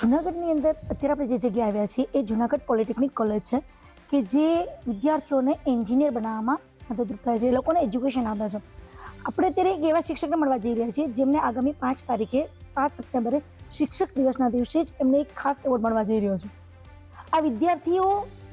જુનાગઢની અંદર અત્યારે આપણે જે જગ્યાએ આવ્યા છીએ એ જુનાગઢ પોલિટેકનિક કોલેજ છે કે જે વિદ્યાર્થીઓને એન્જિનિયર બનાવવામાં મદદરૂપ થાય છે, એ લોકોને એજ્યુકેશન આપે છે. આપણે અત્યારે એક એવા શિક્ષકને મળવા જઈ રહ્યા છીએ જેમને આગામી પાંચ તારીખે, પાંચ સપ્ટેમ્બરે શિક્ષક દિવસના દિવસે જ એમને એક ખાસ એવોર્ડ મળવા જઈ રહ્યો છે. આ વિદ્યાર્થીઓ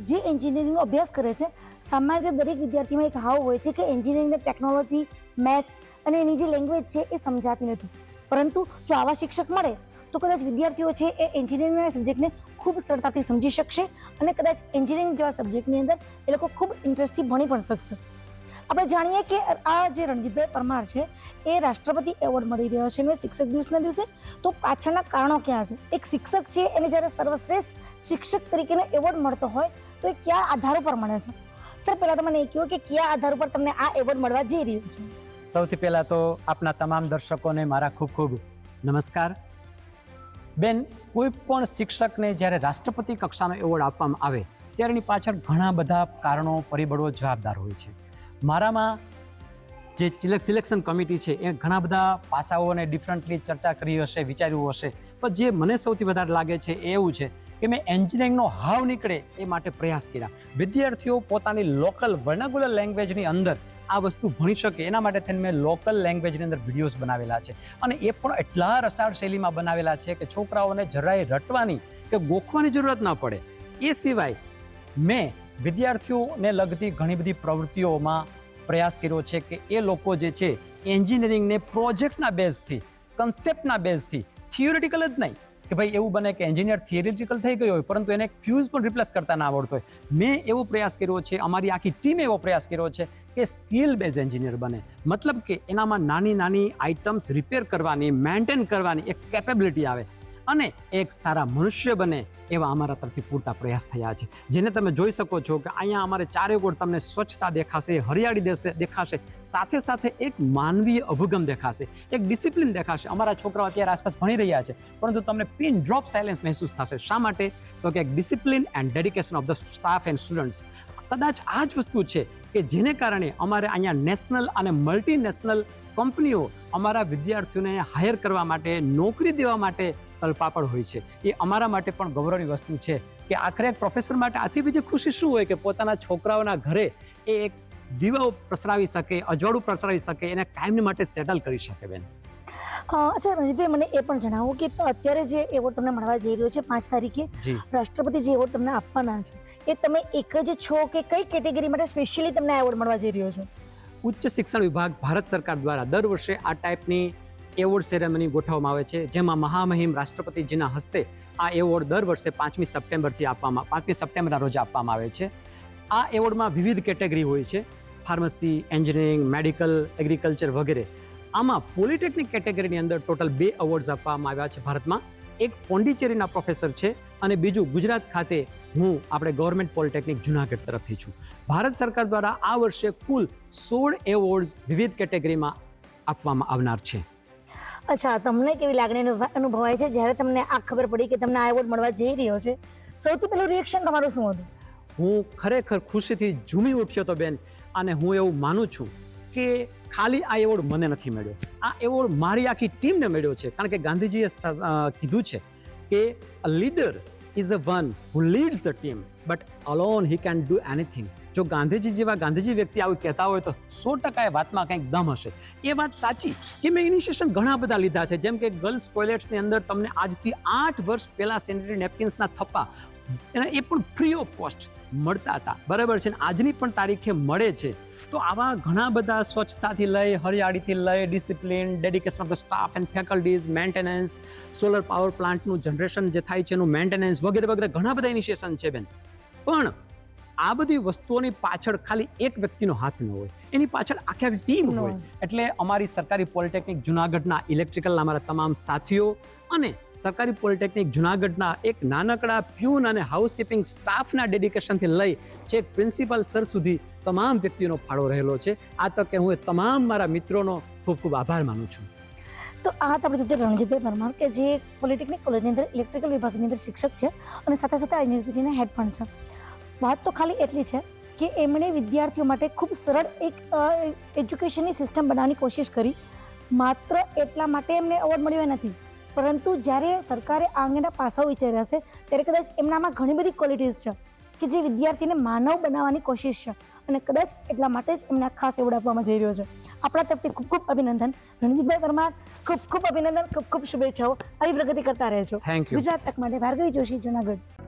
જે એન્જિનિયરિંગનો અભ્યાસ કરે છે, સામાન્ય રીતે દરેક વિદ્યાર્થીમાં એક હાવ હોય છે કે એન્જિનિયરિંગની ટેકનોલોજી, મેથ્સ અને એની જે લેંગ્વેજ છે એ સમજાતી નથી. પરંતુ જો આવા શિક્ષક મળે તો કદાચ વિદ્યાર્થીઓ છે એ એન્જિનિયરિંગના સબ્જેક્ટને ખૂબ સરળતાથી સમજી શકશે અને કદાચ એન્જિનિયરિંગ જેવા સબ્જેક્ટની અંદર એ લોકો ખૂબ ઇન્ટરેસ્ટથી ભણી પણ શકશે. આપણે જાણીએ કે આ જે રણજીતભાઈ પરમાર છે, એ રાષ્ટ્રપતિ એવોર્ડ મળી રહ્યો છે અને શિક્ષક દિવસના દિવસે. તો પાછળના કારણો ક્યાં છે? એક શિક્ષક છે, એને જ્યારે સર્વશ્રેષ્ઠ શિક્ષક તરીકેનો એવોર્ડ મળતો હોય, તો એ કયા આધાર ઉપર મળે છે? સર, પહેલાં તો મને એ કહો કે કયા આધાર ઉપર તમને આ એવોર્ડ મળવા જઈ રહ્યો છે? સૌથી પહેલાં તો આપના તમામ દર્શકોને મારા ખૂબ ખૂબ નમસ્કાર. બેન, કોઈ પણ શિક્ષકને જ્યારે રાષ્ટ્રપતિ કક્ષાનો એવોર્ડ આપવામાં આવે ત્યારે એની પાછળ ઘણા બધા કારણો, પરિબળો, જવાબદાર હોય છે. મારામાં જે સિલેક્શન કમિટી છે, એ ઘણા બધા પાસાઓને ડિફરન્ટલી ચર્ચા કરી હશે, વિચાર્યું હશે. પણ જે મને સૌથી વધારે લાગે છે એ એવું છે કે મેં એન્જિનિયરિંગનો હાવ નીકળે એ માટે પ્રયાસ કર્યા. વિદ્યાર્થીઓ પોતાની લોકલ વર્નાગુલર લેંગ્વેજની અંદર આ વસ્તુ ભણી શકે, એના માટે થઈને મેં લોકલ લેંગ્વેજની અંદર વિડીયોઝ બનાવેલા છે. અને એ પણ એટલા રસાળ શૈલીમાં બનાવેલા છે કે છોકરાઓને જરાય રટવાની કે ગોખવાની જરૂરત ન પડે. એ સિવાય મેં વિદ્યાર્થીઓને લગતી ઘણી બધી પ્રવૃત્તિઓમાં પ્રયાસ કર્યો છે કે એ લોકો જે છે એન્જિનિયરિંગને પ્રોજેક્ટના બેઝથી કન્સેપ્ટના બેઝથી થિયોરિટિકલ જ નહીં કે ભાઈ એવું બને કે એન્જિનિયર થિયરિટિકલ થઈ ગયો હોય, પરંતુ એને ફ્યુઝ પણ રિપ્લેસ કરતા ના આવડતો હોય. મેં એવો પ્રયાસ કર્યો છે, અમારી આખી ટીમે એવો પ્રયાસ કર્યો છે કે સ્કિલ બેઝ એન્જિનિયર બને. મતલબ કે એનામાં નાની નાની આઇટમ્સ રિપેર કરવાની મેન્ટેન કરવાની એક કેપેબિલિટી આવે. અને એક સારા મનુષ્ય બને એવા અમારા તરફથી પૂરતા પ્રયાસ થયા છે. જેને તમે જોઈ શકો છો કે અહીંયા અમારે ચારે ગોળ તમને સ્વચ્છતા દેખાશે, હરિયાળી દેશે, દેખાશે, સાથે સાથે એક માનવીય અભિગમ દેખાશે, એક ડિસિપ્લિન દેખાશે. અમારા છોકરાઓ અત્યારે આસપાસ ભણી રહ્યા છે, પરંતુ તમને પિન ડ્રોપ સાયલેન્સ મહેસૂસ થશે. શા માટે? તો કે discipline and dedication of the staff and students કદાચ આ જ વસ્તુ છે કે જેને કારણે અમારે અહીંયા નેશનલ અને મલ્ટીનેશનલ કંપનીઓ અમારા વિદ્યાર્થીઓને હાયર કરવા માટે નોકરી દેવા માટે તલપાપડ હોય છે. એ અમારા માટે પણ ગૌરવની વસ્તુ છે કે આખરે એક પ્રોફેસર માટે આથી બીજી ખુશી શું હોય કે પોતાના છોકરાઓના ઘરે એ એક દીવાઓ પ્રસરાવી શકે અજવાળું પ્રસરાવી શકે એને કાયમને માટે સેટલ કરી શકે બેન. અચ્છા રણજીતભાઈ મને એ પણ જણાવો કે અત્યારે જે એવોર્ડ તમને મળવા જઈ રહ્યો છે પાંચ તારીખે રાષ્ટ્રપતિ જે એવોર્ડ તમને આપવાના છે એ તમે એક જ છો કે કઈ કેટેગરી માટે સ્પેશિયલી તમને એવોર્ડ મળવા જઈ રહ્યો છે? ઉચ્ચ શિક્ષણ વિભાગ ભારત સરકાર દ્વારા દર વર્ષે આ ટાઈપની એવોર્ડ સેરેમની ગોઠવવામાં આવે છે. જેમાં મહામહિમ રાષ્ટ્રપતિજીના હસ્તે આ એવોર્ડ દર વર્ષે પાંચમી સપ્ટેમ્બરથી આપવામાં, પાંચમી સપ્ટેમ્બરના રોજ આપવામાં આવે છે. આ એવોર્ડમાં વિવિધ કેટેગરી હોય છે. ફાર્મસી એન્જિનિયરિંગ મેડિકલ એગ્રીકલ્ચર વગેરે. આમાં પોલિટેકનિક કેટેગરીની અંદર ટોટલ બે એવોર્ડ્સ આપવામાં આવ્યા છે ભારતમાં. એક પોંડિચેરીના પ્રોફેસર છે અને બીજું ગુજરાત ખાતે હું આપણે ગવર્મેન્ટ પોલિટેકનિક જુનાગઢ તરફથી છું. ભારત સરકાર દ્વારા આ વર્ષે કુલ સોળ એવોર્ડ્સ વિવિધ કેટેગરીમાં આપવામાં આવનાર છે. અચ્છા તમને કેવી લાગણી અનુભ- અનુભવાય છે? જ્યારે તમને આ ખબર પડી કે તમને આ એવોર્ડ મળવા જઈ રહ્યો છે સૌથી પહેલું રિએક્શન તમારું શું હતું? હું ખરેખર ખુશીથી ઝૂમી ઉઠ્યો તો બેન અને હું એવું માનું છું કે ખાલી આ એવોર્ડ મને નથી મળ્યો. આ એવોર્ડ મારી આખી ટીમને મળ્યો છે. કારણ કે ગાંધીજીએ કીધું છે કે a leader is a one who leads the team but alone he can do anything જો ગાંધીજી જેવા ગાંધીજી વ્યક્તિ આવું કહેતા હોય તો સો ટકા એ વાતમાં કંઈક દમ હશે. એ વાત સાચી કે મેં ઇનિશિએશન ઘણા બધા લીધા છે. જેમ કે ગર્લ્સ ટોયલેટ્સની અંદર તમને આજથી આઠ વર્ષ પહેલાં સેનિટરી નેપકિન્સના થપ્પા. એ પણ ફ્રી ઓફ કોસ્ટ મળતા હતા. બરાબર છે આજની પણ તારીખે મળે છે. તો આવા ઘણા બધા સ્વચ્છતાથી લઈ, હરિયાળીથી લઈ discipline dedication of the staff and faculties maintenance solar power પ્લાન્ટનું જનરેશન જે થાય છે એનું મેન્ટેનન્સ વગેરે વગેરે ઘણા બધા ઇનિશિએશન છે બેન. પણ આ બધી વસ્તુઓની પાછળ ખાલી એક વ્યક્તિનો હાથ ન હોય. એની પાછળ આખી આખી ટીમ હોય. એટલે અમારી સરકારી પોલિટેકનિક જુનાગઢના ઇલેક્ટ્રિકલના અમારા તમામ સાથીઓ અને સરકારી પોલિટેકનિક જુનાગઢના એક નાનકડા પ્યુન અને હાઉસકીપિંગ સ્ટાફના ડેડિકેશનથી લઈ છેક પ્રિન્સિપલ સર સુધી તમામ વ્યક્તિઓનો ફાળો રહેલો છે. આ તકે હું એ તમામ મારા મિત્રોનો ખૂબ ખૂબ આભાર માનું છું. તો આ હતા આપણે સાથે રણજીતભાઈ પરમાર કે જે પોલિટેકનિક કોલેજની અંદર ઇલેક્ટ્રિકલ વિભાગની અંદર શિક્ષક છે અને સાથે સાથે આ યુનિવર્સિટીના હેડ પણ છે. વાત તો ખાલી એટલી છે કે એમણે વિદ્યાર્થીઓ માટે ખૂબ સરળ એક એજ્યુકેશનની સિસ્ટમ બનાવવાની કોશિશ કરી. માત્ર એટલા માટે એમને એવોર્ડ મળ્યો એ નથી. પરંતુ જ્યારે સરકારે આ અંગેના પાસાઓ વિચાર્યા છે ત્યારે કદાચ એમનામાં ઘણી બધી ક્વોલિટીઝ છે કે જે વિદ્યાર્થીને માનવ બનાવવાની કોશિશ છે અને કદાચ એટલા માટે જ એમને ખાસ એવોર્ડ આપવામાં જઈ રહ્યો છે. આપણા તરફથી ખૂબ ખૂબ અભિનંદન. રણજીતભાઈ પરમાર ખૂબ ખૂબ અભિનંદન ખૂબ ખૂબ શુભેચ્છાઓ. આવી પ્રગતિ કરતા રહેજો. ગુજરાત તક માટે ભાર્ગવી જોશી જુનાગઢ.